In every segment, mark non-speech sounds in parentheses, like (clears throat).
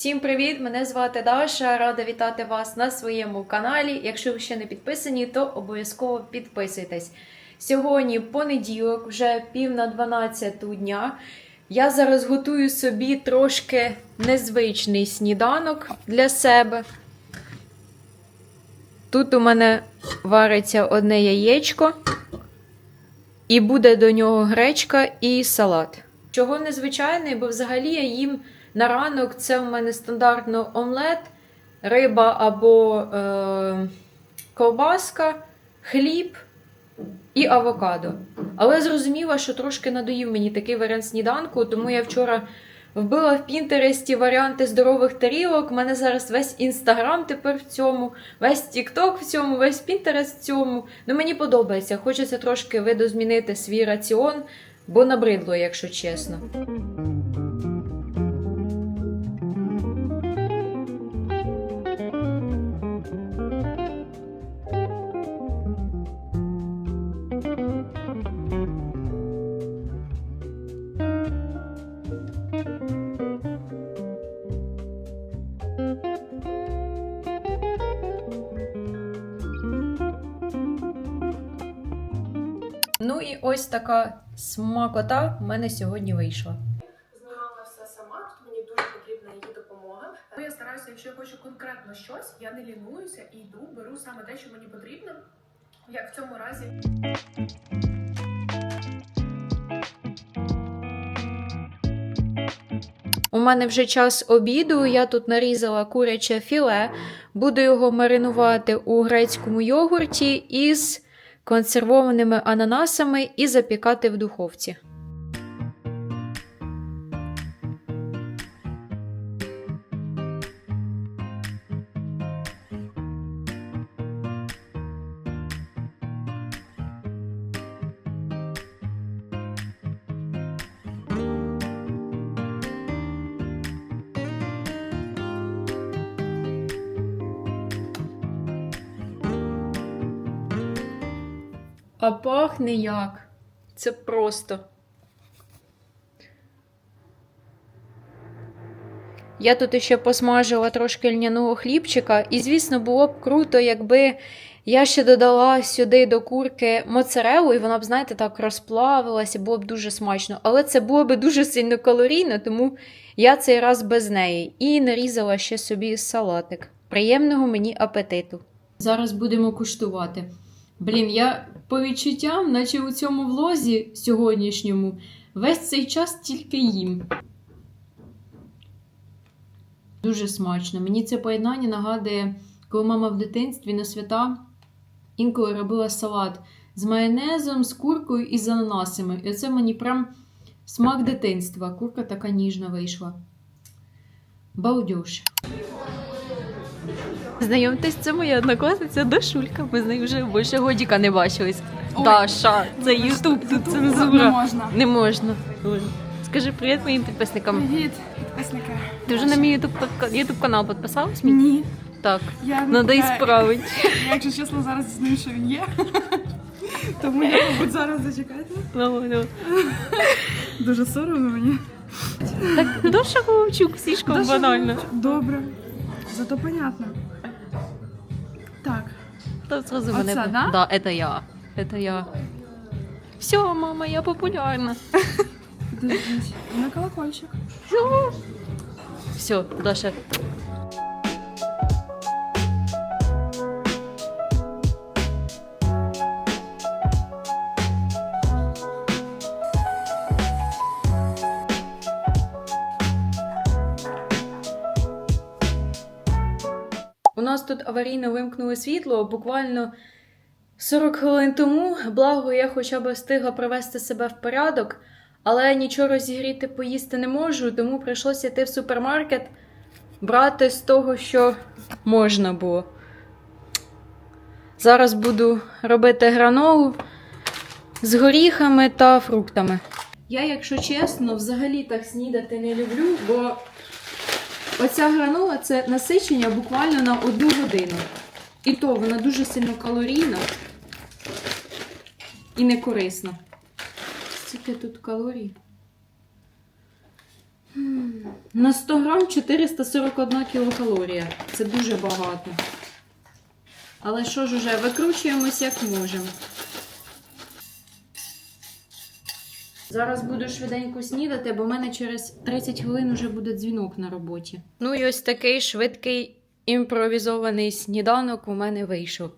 Всім привіт! Мене звати Даша. Рада вітати вас на своєму каналі. Якщо ви ще не підписані, то обов'язково підписуйтесь. Сьогодні понеділок, вже пів на 12 дня. Я зараз готую собі трошки незвичний сніданок для себе. Тут у мене вариться одне яєчко, і буде до нього гречка і салат. Чого незвичайний, бо взагалі я їм на ранок це в мене стандартно омлет, риба або е, ковбаска, хліб і авокадо. Але зрозуміла, що трошки надоїв мені такий варіант сніданку, тому я вчора вбила в Пінтересті варіанти здорових тарілок. У мене зараз весь інстаграм тепер в цьому, весь Тікток в цьому, весь Пінтерест в цьому. Ну мені подобається. Хочеться трошки видозмінити свій раціон, бо набридло, якщо чесно. Ось така смакота в мене сьогодні вийшла. Знімала все сама, тут мені дуже потрібна її допомога. Я стараюся, якщо я хочу конкретно щось, я не лінуюся і йду, беру саме те, що мені потрібно. Як в цьому разі. У мене вже час обіду. Я тут нарізала куряче філе, буду його маринувати у грецькому йогурті із консервованими ананасами і запікати в духовці. А пахне як? Це просто. Я тут ще посмажила трошки льняного хлібчика, і, звісно, було б круто, якби я ще додала сюди до курки моцарелу, і вона б, знаєте, так розплавилася, було б дуже смачно. Але це було б дуже сильно калорійно, тому я цей раз без неї. І нарізала ще собі салатик. Приємного мені апетиту. Зараз будемо куштувати. Блін, я по відчуттям, наче у цьому влозі сьогоднішньому, весь цей час тільки їм. Дуже смачно. Мені це поєднання нагадує, коли мама в дитинстві на свята інколи робила салат з майонезом, з куркою і з ананасами. І оце мені прям смак дитинства. Курка така ніжна вийшла. Балдюш. Знайомтесь, це моя однокласниця Дашулька. Ми з нею вже більше годіка не бачились. Ой. Даша, це Ютуб, тут цензура. Не можна. Не можна. Скажи привіт моїм підписникам. Привіт, підписники. Ти вже на мій ютуб ютуб канал підписалась? мій? Ні. Так. Я Надо я- ісправити. Я, якщо чесно, зараз знаю, що він є. Тому я, мабуть, зараз зачекайте. Давай, давай. Дуже соромно мені. Так, Даша сішка Даша банально. Добре. Зато понятно. Так. Та зразу Оце, мене. да? Да, это я. Это я. Все, мама, я популярна. Дивіться, На колокольчик. Все, Даша. Тут аварійно вимкнули світло буквально 40 хвилин тому. Благо, я хоча б встигла привести себе в порядок, але нічого розігріти поїсти не можу, тому прийшлося йти в супермаркет, брати з того, що можна було. Зараз буду робити гранолу з горіхами та фруктами. Я, якщо чесно, взагалі так снідати не люблю, бо оця гранола це насичення буквально на одну годину. І то вона дуже сильно калорійна і не корисна. Скільки тут калорій? На 100 грам 441 кілокалорія. Це дуже багато. Але що ж уже, викручуємось як можемо. Зараз буду швиденько снідати, бо в мене через 30 хвилин вже буде дзвінок на роботі. Ну і ось такий швидкий імпровізований сніданок у мене вийшов.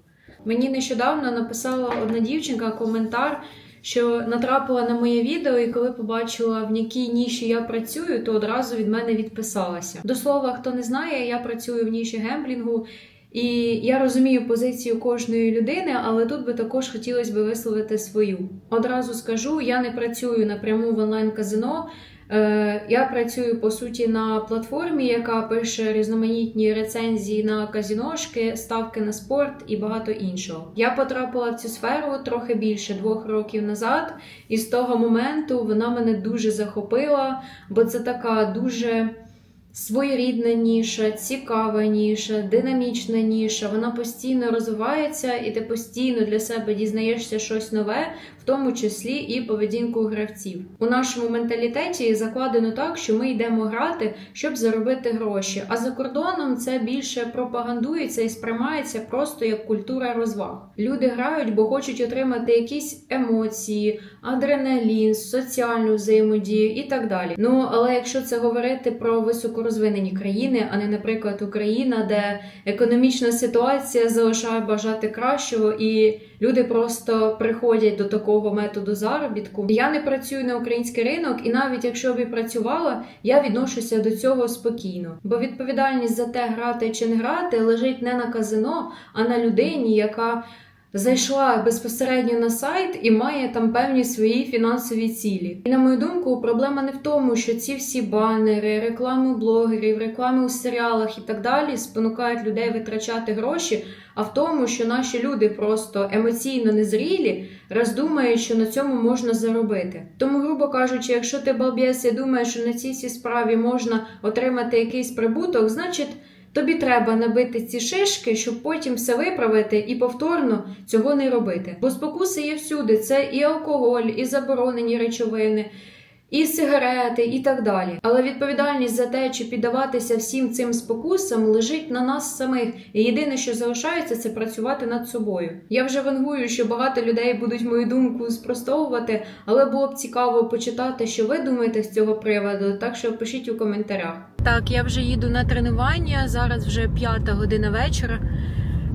Мені нещодавно написала одна дівчинка коментар, що натрапила на моє відео, і коли побачила, в якій ніші я працюю, то одразу від мене відписалася. До слова, хто не знає, я працюю в ніші гемблінгу. І я розумію позицію кожної людини, але тут би також хотілося б висловити свою. Одразу скажу, я не працюю напряму в онлайн-казино. Е, Я працюю по суті на платформі, яка пише різноманітні рецензії на казіношки, ставки на спорт і багато іншого. Я потрапила в цю сферу трохи більше двох років назад, і з того моменту вона мене дуже захопила, бо це така дуже своєрідна ніша, цікава ніша, динамічна ніша. Вона постійно розвивається, і ти постійно для себе дізнаєшся щось нове, в тому числі і поведінку гравців. У нашому менталітеті закладено так, що ми йдемо грати, щоб заробити гроші. А за кордоном це більше пропагандується і сприймається просто як культура розваг. Люди грають, бо хочуть отримати якісь емоції, адреналін, соціальну взаємодію і так далі. Ну але якщо це говорити про високорозвинені країни, а не, наприклад, Україна, де економічна ситуація залишає бажати кращого, і люди просто приходять до такого методу заробітку. Я не працюю на український ринок, і навіть якщо б і працювала, я відношуся до цього спокійно. Бо відповідальність за те, грати чи не грати, лежить не на казино, а на людині, яка зайшла безпосередньо на сайт і має там певні свої фінансові цілі. І на мою думку, проблема не в тому, що ці всі банери, реклами блогерів, реклами у серіалах і так далі спонукають людей витрачати гроші, а в тому, що наші люди просто емоційно незрілі, раз думають, що на цьому можна заробити. Тому, грубо кажучи, якщо ти балбєс і думаєш, що на цій справі можна отримати якийсь прибуток, значить. Тобі треба набити ці шишки, щоб потім все виправити і повторно цього не робити. Бо спокуси є всюди: це і алкоголь, і заборонені речовини, і сигарети, і так далі. Але відповідальність за те, чи піддаватися всім цим спокусам, лежить на нас самих. І єдине, що залишається, це працювати над собою. Я вже вангую, що багато людей будуть мою думку спростовувати, але було б цікаво почитати, що ви думаєте з цього приводу. Так що пишіть у коментарях. Так, я вже їду на тренування. Зараз вже п'ята година вечора.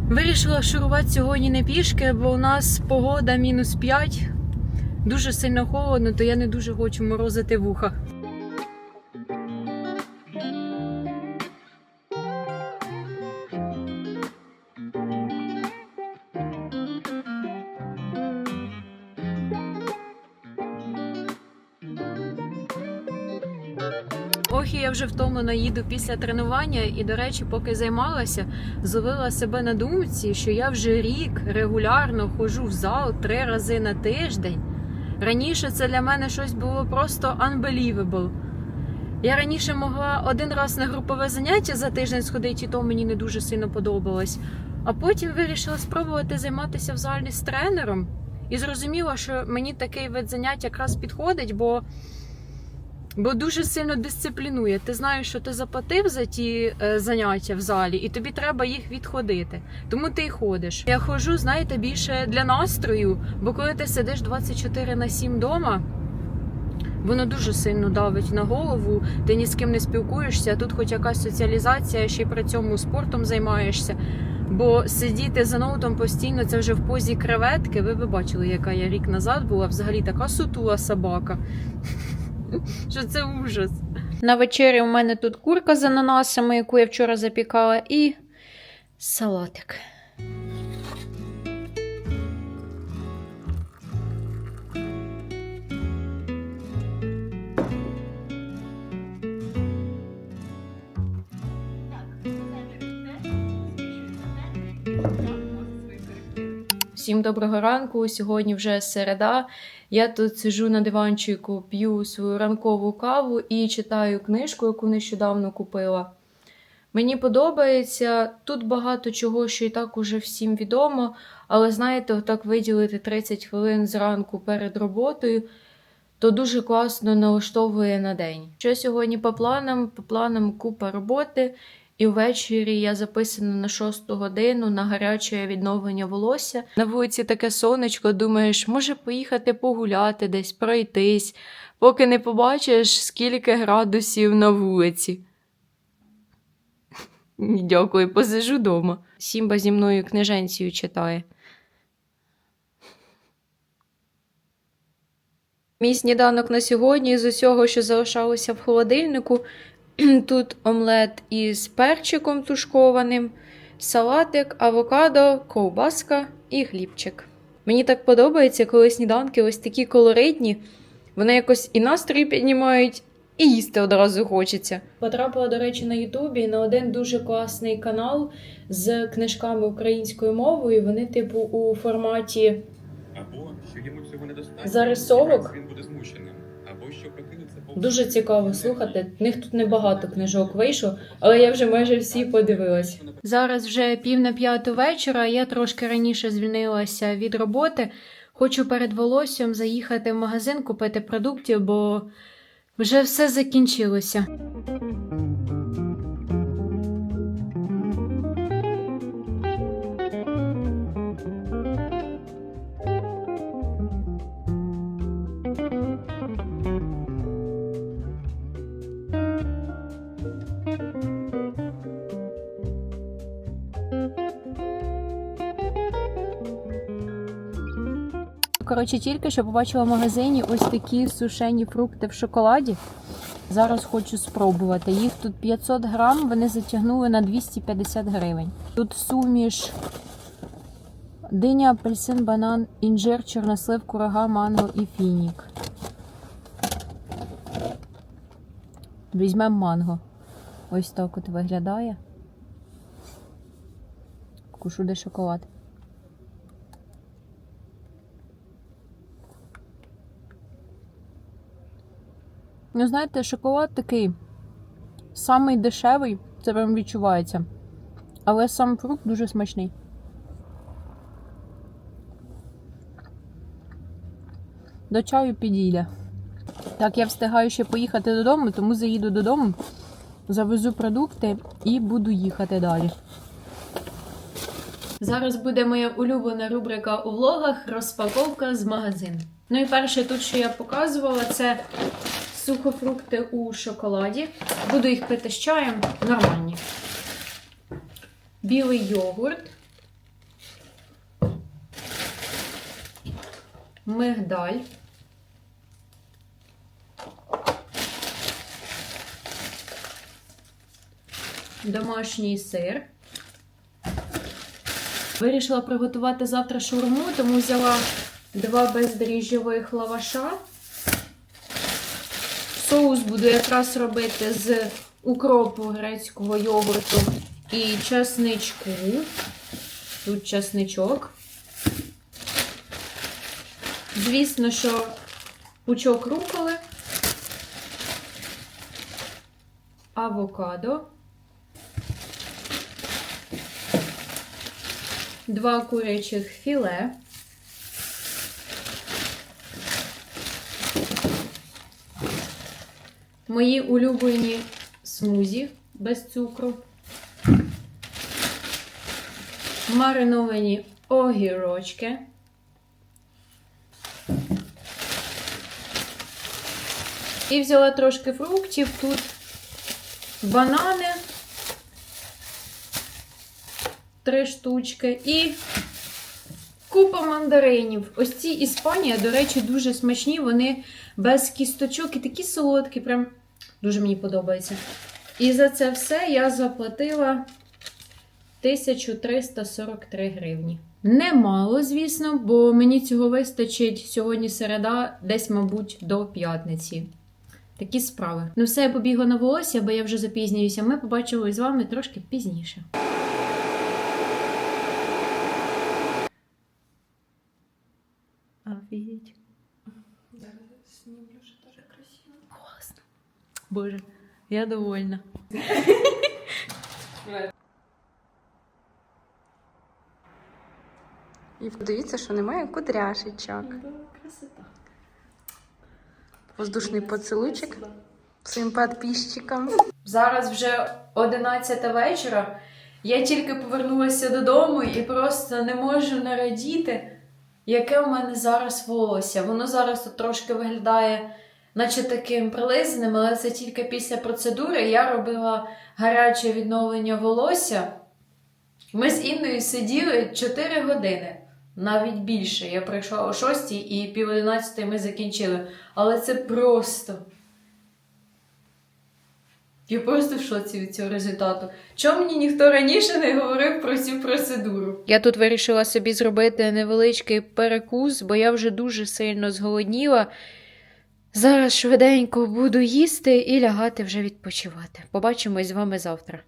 Вирішила шурувати сьогодні не пішки, бо у нас погода мінус 5. Дуже сильно холодно, то я не дуже хочу морозити вуха. Я вже втомлено їду після тренування, і, до речі, поки займалася, зловила себе на думці, що я вже рік регулярно ходжу в зал три рази на тиждень. Раніше це для мене щось було просто unbelievable. Я раніше могла один раз на групове заняття за тиждень сходити, і то мені не дуже сильно подобалось. А потім вирішила спробувати займатися в залі з тренером і зрозуміла, що мені такий вид занять якраз підходить, бо, бо дуже сильно дисциплінує. Ти знаєш, що ти заплатив за ті е, заняття в залі, і тобі треба їх відходити. Тому ти й ходиш. Я ходжу, знаєте, більше для настрою, бо коли ти сидиш 24 на 7 вдома, Воно дуже сильно давить на голову, ти ні з ким не спілкуєшся, тут хоч якась соціалізація, ще й при цьому спортом займаєшся. Бо сидіти за ноутом постійно це вже в позі креветки. Ви би бачили, яка я рік назад була взагалі така сутула собака. (laughs) Що це ужас. На вечері у мене тут курка з ананасами, яку я вчора запікала, і салатик. Всім доброго ранку. Сьогодні вже середа. Я тут сиджу на диванчику, п'ю свою ранкову каву і читаю книжку, яку нещодавно купила. Мені подобається тут багато чого, що і так уже всім відомо, але знаєте, отак виділити 30 хвилин зранку перед роботою. то дуже класно налаштовує на день. Що сьогодні по планам? По планам купа роботи, і ввечері я записана на шосту годину на гаряче відновлення волосся. На вулиці таке сонечко, думаєш, може поїхати погуляти десь, пройтись, поки не побачиш, скільки градусів на вулиці. (laughs) Дякую, посижу вдома. Сімба зі мною книженцію читає. Мій сніданок на сьогодні з усього, що залишалося в холодильнику. (clears throat) Тут омлет із перчиком тушкованим, салатик, авокадо, ковбаска і хлібчик. Мені так подобається, коли сніданки ось такі колоритні. Вони якось і настрій піднімають, і їсти одразу хочеться. Потрапила, до речі, на Ютубі на один дуже класний канал з книжками українською мовою. Вони, типу, у форматі Або що йому цього недостатньо, Зарисовок. він буде змученим, Дуже цікаво слухати. В них тут небагато книжок вийшло, але я вже майже всі подивилась. Зараз вже пів на п'яту вечора. Я трошки раніше звільнилася від роботи. Хочу перед волоссям заїхати в магазин, купити продуктів, бо вже все закінчилося. Коротше, тільки що побачила в магазині ось такі сушені фрукти в шоколаді. Зараз хочу спробувати. Їх тут 500 грам, вони затягнули на 250 гривень. Тут суміш диня, апельсин, банан, інжир, чорнослив, курага, манго і фінік. Візьмемо манго. Ось так от виглядає. Кушу де шоколад. Ну, знаєте, шоколад такий самий дешевий, це прям відчувається. Але сам фрукт дуже смачний. До чаю підійде. Так, я встигаю ще поїхати додому, тому заїду додому, завезу продукти і буду їхати далі. Зараз буде моя улюблена рубрика у влогах розпаковка з магазину. Ну і перше тут, що я показувала, це сухофрукти у шоколаді. Буду їх пити з чаєм нормальні. Білий йогурт. Мигдаль. Домашній сир. Вирішила приготувати завтра шаурму, тому взяла два бездріжджових лаваша. Соус буду якраз робити з укропу грецького йогурту і чесничку. Тут чесничок. Звісно, що пучок руколи, авокадо, два курячих філе. Мої улюблені смузі без цукру. Мариновані огірочки. І взяла трошки фруктів. Тут банани. Три штучки. І купа мандаринів. Ось ці Іспанія, до речі, дуже смачні. Вони без кісточок і такі солодкі, прям дуже мені подобається. І за це все я заплатила 1343 гривні. Немало, звісно, бо мені цього вистачить сьогодні середа, десь, мабуть, до п'ятниці. Такі справи. Ну, все, я побігла на волосся, бо я вже запізнююся. Ми побачили з вами трошки пізніше. Офігеть. Снімлю, що дуже красиво. Класно. Боже, я довольна. І подивіться, що немає кудряшечок. Красота. воздушний поцілуйчик своїм підписчикам. Зараз вже 11 вечора. Я тільки повернулася додому і просто не можу нарадіти, яке у мене зараз волосся. Воно зараз тут трошки виглядає, наче таким прилизаним, але це тільки після процедури. Я робила гаряче відновлення волосся. Ми з Інною сиділи 4 години, навіть більше. Я прийшла о 6 і пів 11 ми закінчили. Але це просто. Я просто в шоці від цього результату. Чому мені ніхто раніше не говорив про цю процедуру? Я тут вирішила собі зробити невеличкий перекус, бо я вже дуже сильно зголодніла. Зараз швиденько буду їсти і лягати вже відпочивати. Побачимось з вами завтра.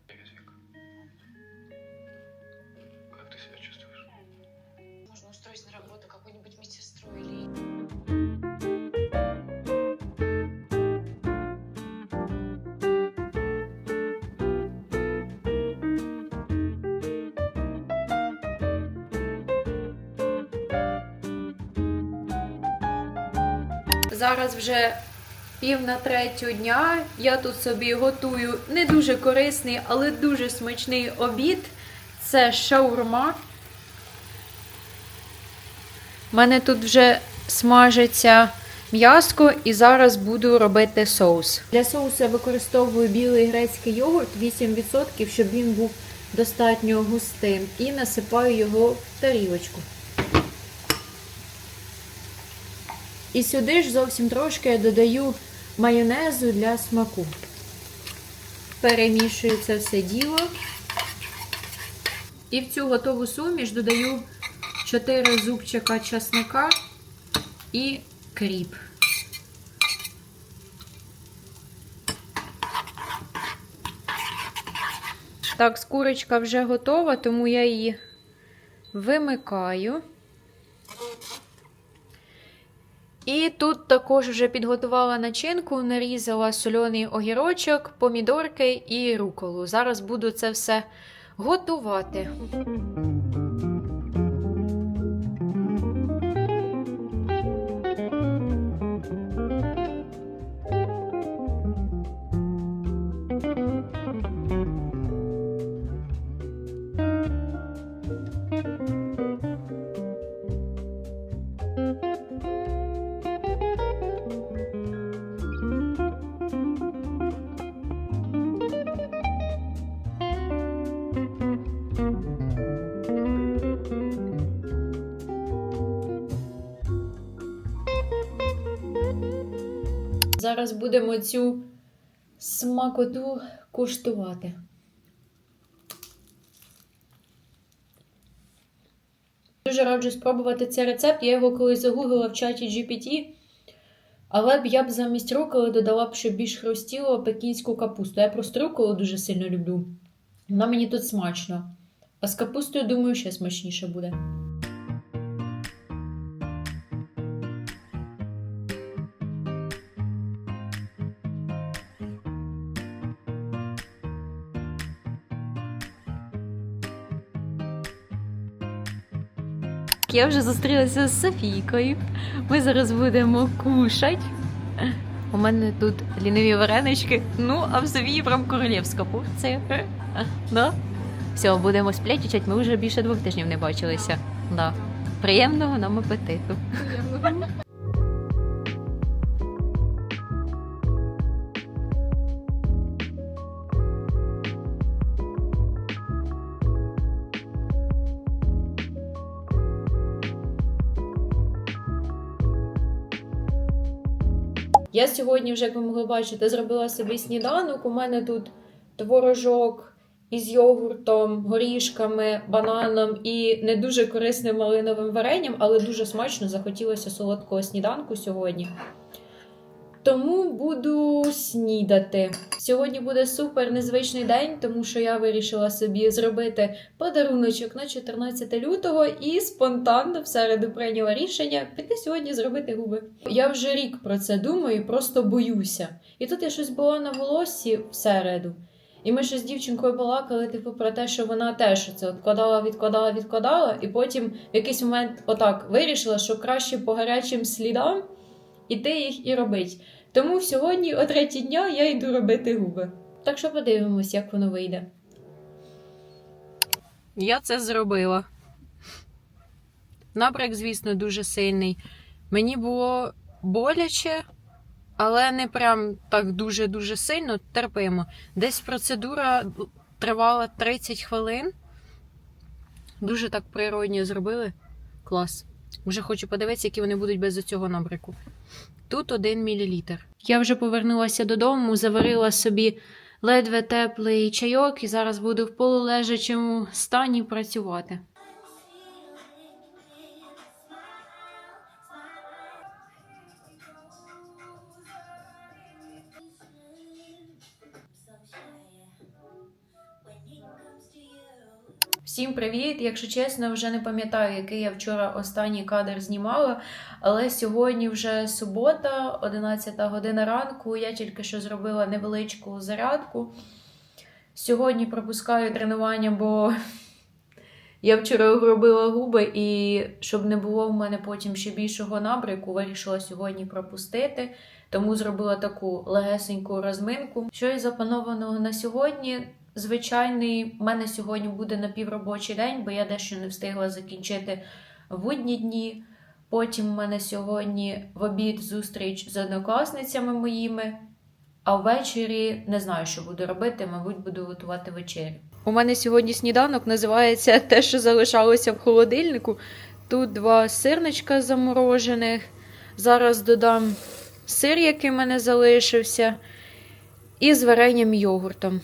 Зараз вже пів на третю дня. Я тут собі готую не дуже корисний, але дуже смачний обід. Це шаурма. У мене тут вже смажиться м'яско і зараз буду робити соус. Для соусу я використовую білий грецький йогурт 8%, щоб він був достатньо густим. І насипаю його в тарілочку. І сюди ж зовсім трошки я додаю майонезу для смаку. Перемішую це все діло. І в цю готову суміш додаю 4 зубчика часника і кріп. Так, скурочка вже готова, тому я її вимикаю. І тут також вже підготувала начинку, нарізала сольоний огірочок, помідорки і руколу. Зараз буду це все готувати. Зараз будемо цю смакоту куштувати. Дуже раджу спробувати цей рецепт. Я його колись загуглила в чаті GPT. Але б я б замість руколи додала б ще більш хрустіло пекінську капусту. Я просто руколу дуже сильно люблю. Вона мені тут смачно. А з капустою, думаю, ще смачніше буде. Я вже зустрілася з Софійкою. Ми зараз будемо кушати. У мене тут ліниві варенички. Ну, а в Софії прям королівська порція. Да? Все, будемо сплячечать. Ми вже більше двох тижнів не бачилися. Да. Приємного нам апетиту. Я сьогодні, вже, як ви могли бачити, зробила собі сніданок. У мене тут творожок із йогуртом, горішками, бананом і не дуже корисним малиновим варенням, але дуже смачно захотілося солодкого сніданку сьогодні. Тому буду снідати. Сьогодні буде супер незвичний день, тому що я вирішила собі зробити подаруночок на 14 лютого і спонтанно в середу прийняла рішення піти сьогодні зробити губи. Я вже рік про це думаю, просто боюся. І тут я щось була на волоссі в середу. І ми ще з дівчинкою балакали, типу, про те, що вона теж це відкладала, відкладала, відкладала, і потім в якийсь момент отак вирішила, що краще по гарячим слідам іти їх і робити. Тому сьогодні, о третій дня, я йду робити губи. Так що подивимось, як воно вийде. Я це зробила. Набряк, звісно, дуже сильний. Мені було боляче, але не прям так дуже-дуже сильно терпимо. Десь процедура тривала 30 хвилин. Дуже так природньо зробили. Клас. Вже хочу подивитися, які вони будуть без цього набрику. Тут 1 мл. Я вже повернулася додому, заварила собі ледве теплий чайок і зараз буду в полулежачому стані працювати. Всім привіт! Якщо чесно, вже не пам'ятаю, який я вчора останній кадр знімала, але сьогодні вже субота, 11 година ранку. Я тільки що зробила невеличку зарядку. Сьогодні пропускаю тренування, бо я вчора робила губи, і щоб не було в мене потім ще більшого набрику, вирішила сьогодні пропустити. Тому зробила таку легесеньку розминку. Що із запланованого на сьогодні? Звичайний, в мене сьогодні буде напівробочий день, бо я дещо не встигла закінчити будні дні. Потім в мене сьогодні в обід зустріч з однокласницями моїми, а ввечері не знаю, що буду робити, мабуть, буду готувати вечерю. У мене сьогодні сніданок називається те, що залишалося в холодильнику. Тут два сирничка заморожених. Зараз додам сир, який в мене залишився, і з варенням йогуртом.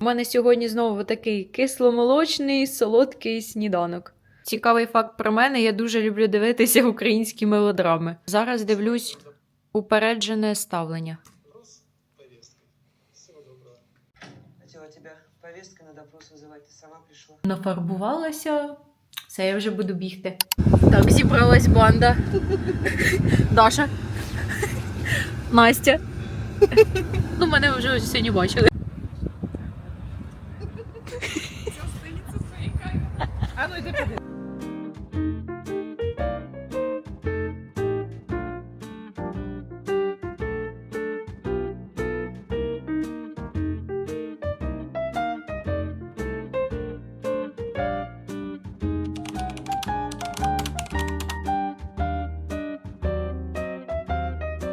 У мене сьогодні знову такий кисломолочний, солодкий сніданок. Цікавий факт про мене: я дуже люблю дивитися українські мелодрами. Зараз дивлюсь упереджене ставлення. Хотела тебя повесткой на допрос вызывать, ты сама пришла. Нафарбувалася. Все, я вже буду бігти. Так, зібралась банда. (laughs) Даша. Настя. Ну, мене вже сьогодні бачили.